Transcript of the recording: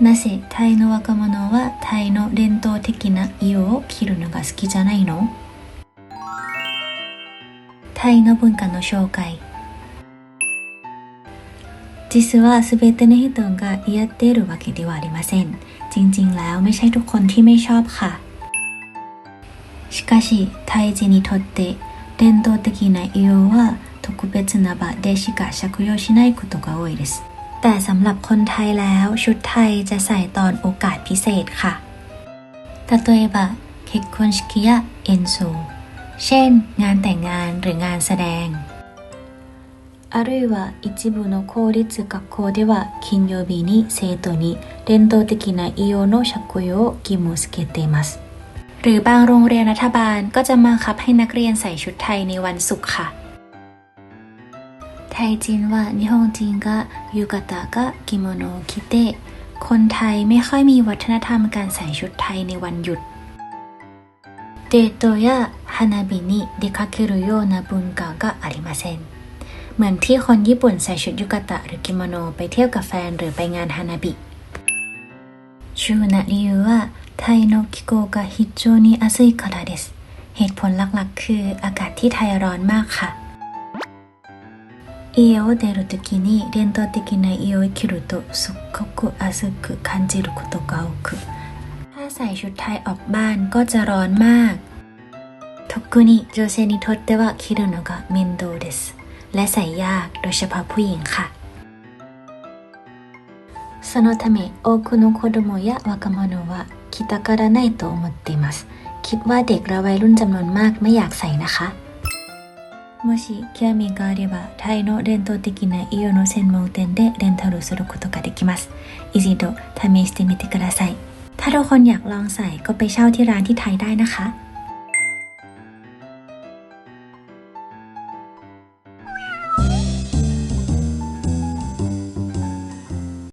なぜタイの若者はタイの伝統的な色を着るのが好きじゃないのタイの文化の紹介実は全ての人が嫌っているわけではありません。จริงๆ แล้วไม่ใช่ทุกคนที่ไม่ชอบค่ะ しかし、タイ人にとって伝統的な色は特別な場でしか着用しないことが多いです。 แต่สำหรับคนไทยแล้วชุดไทยจะใส่ตอนโอกาสพิเศษค่ะ例えば結婚式や演奏เช่น งานแต่งงานหรืองานแสดง あるいは一部の公立学校では金曜日に生徒に伝統的な色の着用を義務付けていますหรือบางโรงเรียนรัฐบาลก็จะบังคับให้นักเรียนใส่ชุดไทยในวันศุกร์ค่ะ ไทยจีนว่านิฮงจีนก็ยูกาตะก็กิโมโนคิเตะคนไทยไม่ค่อยมีวัฒนธรรมการใส่ชุดไทยในวันหยุดเดโตยะฮานาบินิเดคาเครุโยนาบุนกาก็อาริมาเซนเหมือนที่คนญี่ปุ่นใส่ชุดยูกาตะหรือกิโมโนไปเที่ยวกับแฟนหรือไปงานฮานาบิชูนาริว่าไทยโนกิโกกะฮิจโจนิอาซึคาราเดสเหตุผลหลักๆ คืออากาศที่ไทยร้อนมากค่ะ 家を出るときに伝統的な家を着るとすっごく暑く感じることが多くถ้าใส่ชุดไทยออกบ้านก็จะร้อนมาก特に女性にとっては着るのが面倒ですและใส่ยากโดยเฉพาะผู้หญิงค่ะそのため多くの子供や若者は着たがらないと思っていますคิดว่าเด็กและวัยรุ่นจำนวนมากไม่อยากใส่นะคะ もし興味があればタイの伝統的な色の専門店でレンタルすることができます一度試してみてくださいถ้าทุกคนอยากลองใส่ก็ไปเช่าที่ร้านที่ไทยได้นะคะ